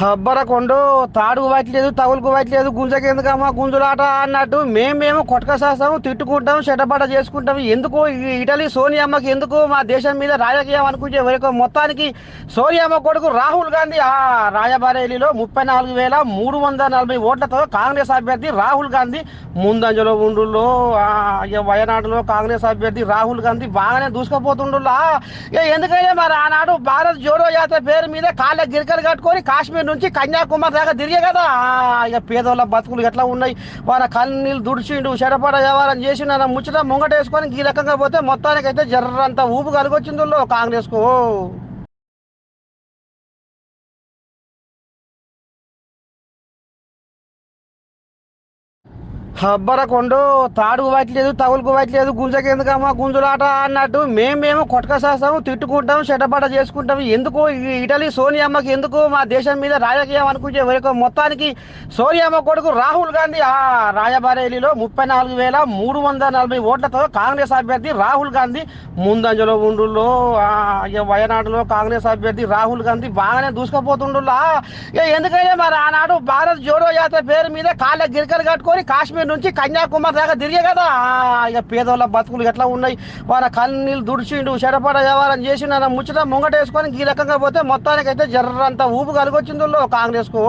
హబ్బరకొండు తాడుకు పట్టలేదు తగులుకు పట్టలేదు గుంజకెందుకమ్మా గుంజులాట అన్నట్టు మేము మేము తిట్టుకుంటాం చెడ్డబడ్డ చేసుకుంటాం. ఎందుకు ఇటలీ సోనియామ్మకి ఎందుకు మా దేశం మీద రాజకీయం అనుకుంటే వరకు మొత్తానికి సోనియమ్మ కొడుకు రాహుల్ గాంధీ ఆ రాయబరేలీలో ముప్పై నాలుగు వేల మూడు వందల నలభై ఓట్లతో కాంగ్రెస్ అభ్యర్థి రాహుల్ గాంధీ ముందంజలో ఉండుల్లో. వయనాడులో కాంగ్రెస్ అభ్యర్థి రాహుల్ గాంధీ బాగానే దూసుకుపోతుండులా ఎందుకంటే మరి ఆనాడు భారత్ జోడో యాత్ర పేరు మీద కాళ్ళ గిరికలు కట్టుకొని కాశ్మీర్ నుంచి కన్యాకుమారి దాకా తిరిగే కదా. ఇక పేదోళ్ళ బతుకులు ఎట్లా ఉన్నాయి? వాళ్ళ కన్నీళ్ళు దుడిచిండు చెడపడ వ్యవహారం చేసిండు అన్న ముచ్చట ముంగటేసుకొని ఈ రకంగా పోతే మొత్తానికైతే జర్రంత ఊపు కలిగొచ్చిందో కాంగ్రెస్కు. హబ్బరకొండు తాడుకు పట్టలేదు తగులుకు పట్టలేదు గుంజకెందుకమ్మా గుంజులాట అన్నట్టు మేమేమో కొట్టకసేస్తాము తిట్టుకుంటాం చెడ్డపాట చేసుకుంటాం. ఎందుకు ఇటలీ సోనియామ్మకి ఎందుకు మా దేశం మీద రాజకీయం అనుకుంటే వరకు మొత్తానికి సోనియమ్మ కొడుకు రాహుల్ గాంధీ ఆ రాయబరేలీలో ముప్పై నాలుగు వేల మూడు వందల నలభై ఓట్లతో కాంగ్రెస్ అభ్యర్థి రాహుల్ గాంధీ ముందంజలో ఉండుల్లో. వయనాడులో కాంగ్రెస్ అభ్యర్థి రాహుల్ గాంధీ బాగానే దూసుకుపోతుండులా ఎందుకంటే మరి ఆనాడు భారత్ జోడో యాత్ర పేరు మీద కాళ్ళ గిరికలు కట్టుకొని కాశ్మీర్ నుంచి కన్యాకుమారి దాకా తిరిగే కదా. ఇక పేదోళ్ళ బతుకులు ఎట్లా ఉన్నాయి? వాళ్ళ కన్నీళ్ళు దుడిచిండు చెడపడ వ్యవహారం చేసిండు అన్న ముచ్చట ముంగటేసుకొని ఈ రకంగా పోతే మొత్తానికైతే జర్రంత ఊపు కలిగొచ్చిందో కాంగ్రెస్కు.